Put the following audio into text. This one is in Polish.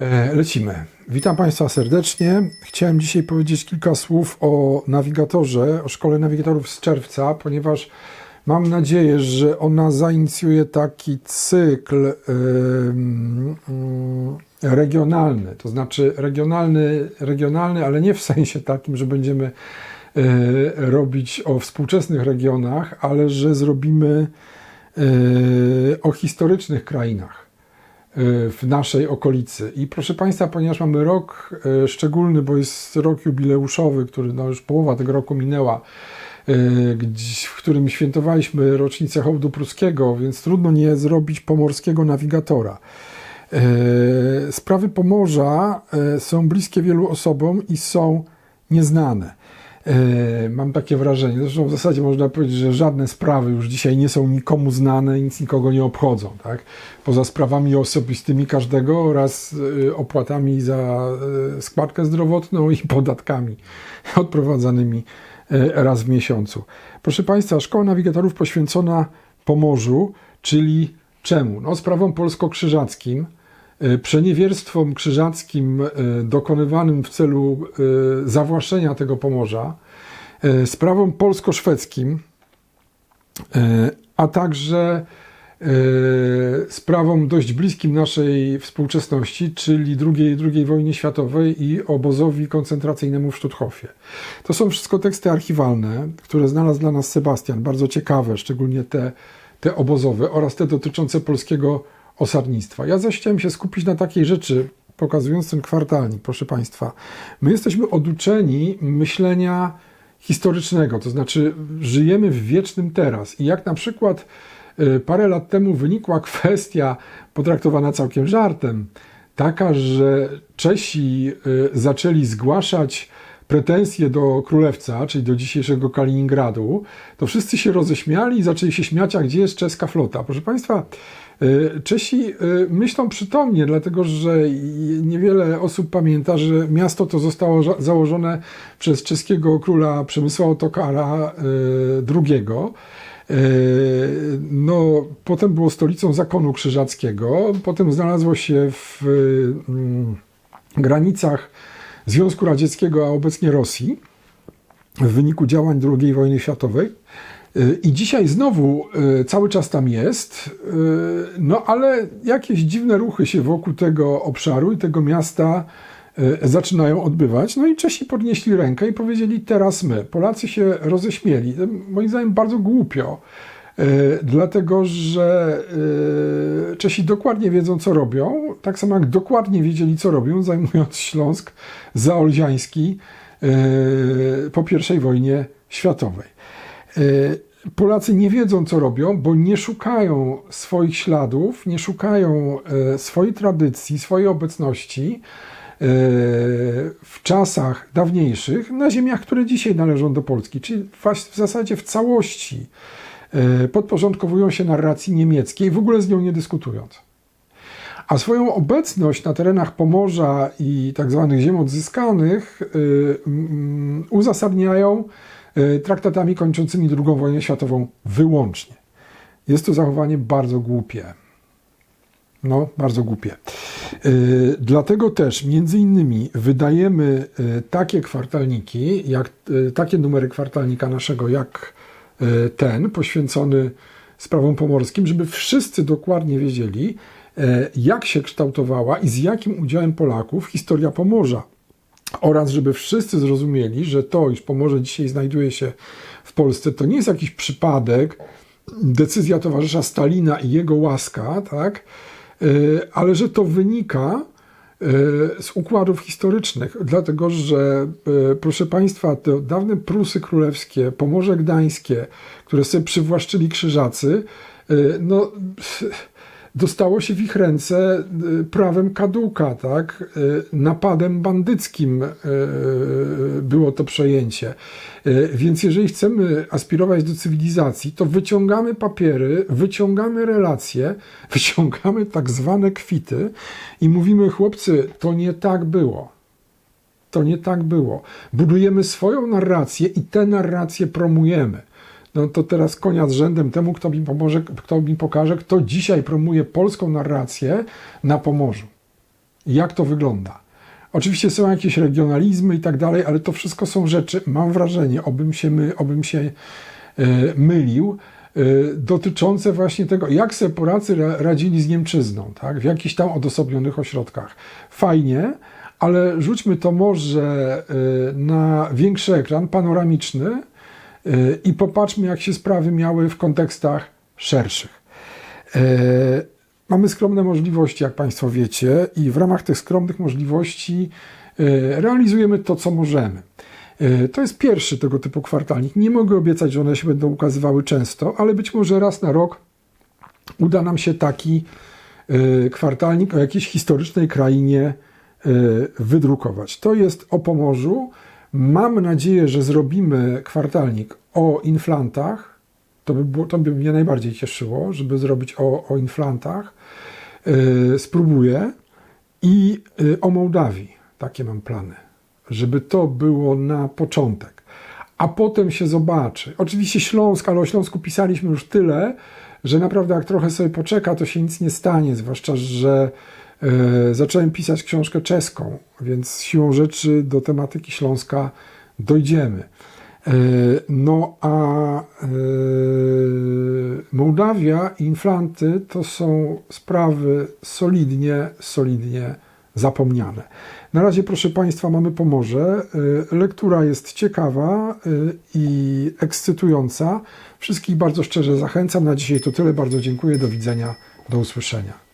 E, Lecimy. Witam Państwa serdecznie. Chciałem dzisiaj powiedzieć kilka słów o nawigatorze, o szkole nawigatorów z czerwca, ponieważ mam nadzieję, że ona zainicjuje taki cykl ym, regionalny, to znaczy regionalny, regionalny, ale nie w sensie takim, że będziemy y, robić o współczesnych regionach, ale że zrobimy y, o historycznych krainach w naszej okolicy. I proszę Państwa, ponieważ mamy rok e, szczególny, bo jest rok jubileuszowy, który no już połowa tego roku minęła, gdzie- w którym świętowaliśmy rocznicę hołdu pruskiego, więc trudno nie zrobić pomorskiego nawigatora. Sprawy Pomorza są bliskie wielu osobom i są nieznane. E, Mam takie wrażenie. Zresztą w zasadzie można powiedzieć, że żadne sprawy już dzisiaj nie są nikomu znane, nic nikogo nie obchodzą. Tak? Poza sprawami osobistymi każdego oraz e, opłatami za e, składkę zdrowotną i podatkami odprowadzanymi raz w miesiącu. Proszę Państwa, Szkoła Nawigatorów poświęcona Pomorzu, czyli czemu? No, sprawom polsko-krzyżackim, przeniewierstwom krzyżackim e, dokonywanym w celu e, zawłaszczenia tego Pomorza, e, sprawom polsko-szwedzkim, e, a także e, sprawom dość bliskim naszej współczesności, czyli II, II wojnie światowej i obozowi koncentracyjnemu w Stutthofie. To są wszystko teksty archiwalne, które znalazł dla nas Sebastian, bardzo ciekawe, szczególnie te, te obozowe oraz te dotyczące polskiego osadnictwa. Ja zaś chciałem się skupić na takiej rzeczy, pokazując ten kwartalnik, proszę Państwa. My jesteśmy oduczeni myślenia historycznego, to znaczy żyjemy w wiecznym teraz. I jak na przykład y, parę lat temu wynikła kwestia potraktowana całkiem żartem, taka, że Czesi y, zaczęli zgłaszać pretensje do królewca, czyli do dzisiejszego Kaliningradu, to wszyscy się roześmiali i zaczęli się śmiać, a gdzie jest czeska flota. Proszę Państwa, Czesi y, myślą przytomnie, dlatego że niewiele osób pamięta, że miasto to zostało założone przez czeskiego króla Przemysła Otokara y, II. No, potem było stolicą zakonu krzyżackiego, potem znalazło się w mm, granicach Związku Radzieckiego, a obecnie Rosji, w wyniku działań II wojny światowej. E, I dzisiaj znowu e, cały czas tam jest, e, no ale jakieś dziwne ruchy się wokół tego obszaru i tego miasta zaczynają odbywać. No i Czesi podnieśli rękę i powiedzieli teraz my. Polacy się roześmieli. Moim zdaniem bardzo głupio, dlatego że Czesi dokładnie wiedzą, co robią, tak samo jak dokładnie wiedzieli, co robią, zajmując Śląsk zaolziański po I wojnie światowej. E, Polacy nie wiedzą, co robią, bo nie szukają swoich śladów, nie szukają e, swojej tradycji, swojej obecności e, w czasach dawniejszych na ziemiach, które dzisiaj należą do Polski, czyli w zasadzie w całości podporządkowują się narracji niemieckiej, w ogóle z nią nie dyskutując. A swoją obecność na terenach Pomorza i tak zwanych ziem odzyskanych y, mm, uzasadniają y, traktatami kończącymi II wojnę światową wyłącznie. Jest to zachowanie bardzo głupie. No, bardzo głupie. Y, Dlatego też między innymi wydajemy y, takie kwartalniki, jak, takie numery kwartalnika naszego, jak ten, poświęcony sprawom pomorskim, żeby wszyscy dokładnie wiedzieli, e, jak się kształtowała i z jakim udziałem Polaków historia Pomorza. Oraz żeby wszyscy zrozumieli, że to, iż Pomorze dzisiaj znajduje się w Polsce, to nie jest jakiś przypadek, decyzja towarzysza Stalina i jego łaska, tak? E, ale że to wynika e, z układów historycznych, dlatego że, e, proszę Państwa, te dawne Prusy Królewskie, Pomorze Gdańskie, które sobie przywłaszczyli Krzyżacy, no, dostało się w ich ręce e, prawem kaduka, tak? E, napadem bandyckim e, było to przejęcie. Więc jeżeli chcemy aspirować do cywilizacji, to wyciągamy papiery, wyciągamy relacje, wyciągamy tak zwane kwity i mówimy, chłopcy, to nie tak było. To nie tak było. Budujemy swoją narrację i tę narrację promujemy. No to teraz konia z rzędem temu, kto mi, pomoże, kto mi pokaże, kto dzisiaj promuje polską narrację na Pomorzu. jak to wygląda. Oczywiście są jakieś regionalizmy i tak dalej, ale to wszystko są rzeczy, mam wrażenie, obym się, my, obym się e, mylił, e, dotyczące właśnie tego, jak sobie Polacy ra- radzili z Niemczyzną, tak? w jakichś tam odosobnionych ośrodkach. Fajnie, ale rzućmy to może e, na większy ekran, panoramiczny i popatrzmy, jak się sprawy miały w kontekstach szerszych. E, Mamy skromne możliwości, jak Państwo wiecie, i w ramach tych skromnych możliwości e, realizujemy to, co możemy. E, To jest pierwszy tego typu kwartalnik. Nie mogę obiecać, że one się będą ukazywały często, ale być może raz na rok uda nam się taki kwartalnik o jakiejś historycznej krainie wydrukować. To jest o Pomorzu. Mam nadzieję, że zrobimy kwartalnik o inflantach. To by, było, to by mnie najbardziej cieszyło, żeby zrobić o, o inflantach. Yy, spróbuję. I yy, o Mołdawii. Takie mam plany. Żeby to było na początek. A potem się zobaczy. Oczywiście Śląsk, ale o Śląsku pisaliśmy już tyle, że naprawdę jak trochę sobie poczeka, to się nic nie stanie. Zwłaszcza, że zacząłem pisać książkę czeską, więc siłą rzeczy do tematyki Śląska dojdziemy. E, No a e, Mołdawia i inflanty to są sprawy solidnie, solidnie zapomniane. Na razie, proszę Państwa, mamy Pomorze. E, Lektura jest ciekawa e, i ekscytująca. Wszystkich bardzo szczerze zachęcam. Na dzisiaj to tyle. Bardzo dziękuję. Do widzenia. Do usłyszenia.